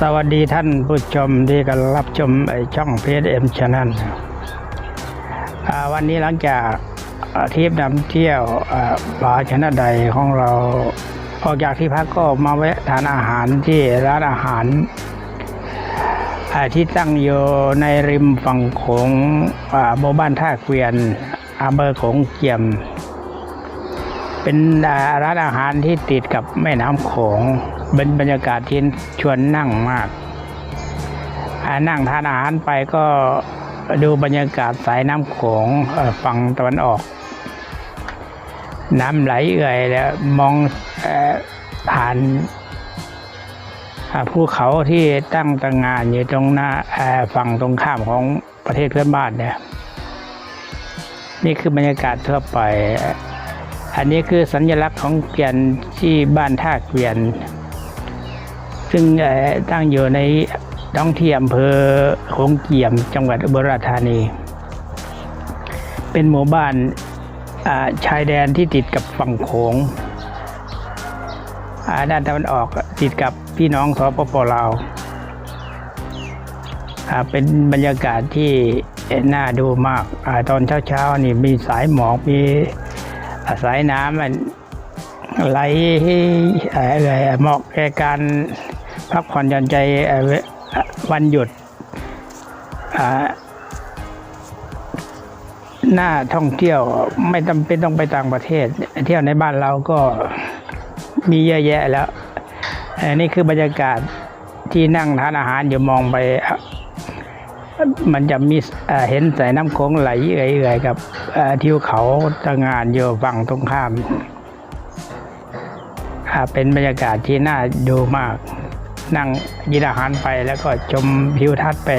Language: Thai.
สวัสดีท่านผู้ชมที่กำลังรับชมไอช่องเพจเอ็มชาแนลวันนี้หลังจากทริปนำเที่ยวอ่าชนะใดของเราออกจากที่พักก็มาแวะทานอาหารที่ร้านอาหารที่ตั้งอยู่ในริมฝั่งขอ่าหมู่บ้านท่าเกวียนอำเภอโขงเจียม เป็นร้านอาหารที่ติดกับแม่น้ำโขง เป็นบรรยากาศที่ชวนนั่งมากนั่งทานอาหารไปก็ดูบรรยากาศสายน้ำโขงเอ่อฝั่งตะวันออก น้ำไหลเอื่อยแล้วมองอผ่านภูเขาที่ตั้งตระหงานอยู่ตรงหน้าฝั่งตรงข้ามของประเทศเพื่อนบ้านเนี่ยนี่คือบรรยากาศทั่วไป อันนี้คือสัญลักษณ์ของเกวียนที่บ้านท่าเกวียน ซึ่งตั้งอยู่ในท้องที่อำเภอโขงเจียมจังหวัดอุบลราชธานี เป็นหมู่บ้านาชายแดนที่ติดกับฝั่งโขงด้านตะวันออกติดกับพี่น้องสปปลาวาเป็นบรรยากาศที่น่าดูมากอาตอนเช้าๆนี่มีสายหมอกมีสายน้ำมัน ไหลเอ่ออะไรเหมาะแก่การพักผ่อนหย่อนใจวันหยุดหน้าท่องเที่ยวไม่จำเป็นต้องไปต่างประเทศ เที่ยวในบ้านเราก็มีเยอะแยะแล้วอันนี้คือบรรยากาศที่นั่งทานอาหารอยู่มองไป มันจะมีเอ่อเห็นสายน้ำโขงไหลเอื่อยๆกับทิวเขาตะงานอยู่ฝั่งตรงข้าม เป็นบรรยากาศที่น่าดูมาก นั่งยินอาหารไปแล้วก็ชมวิวทัศน์ไป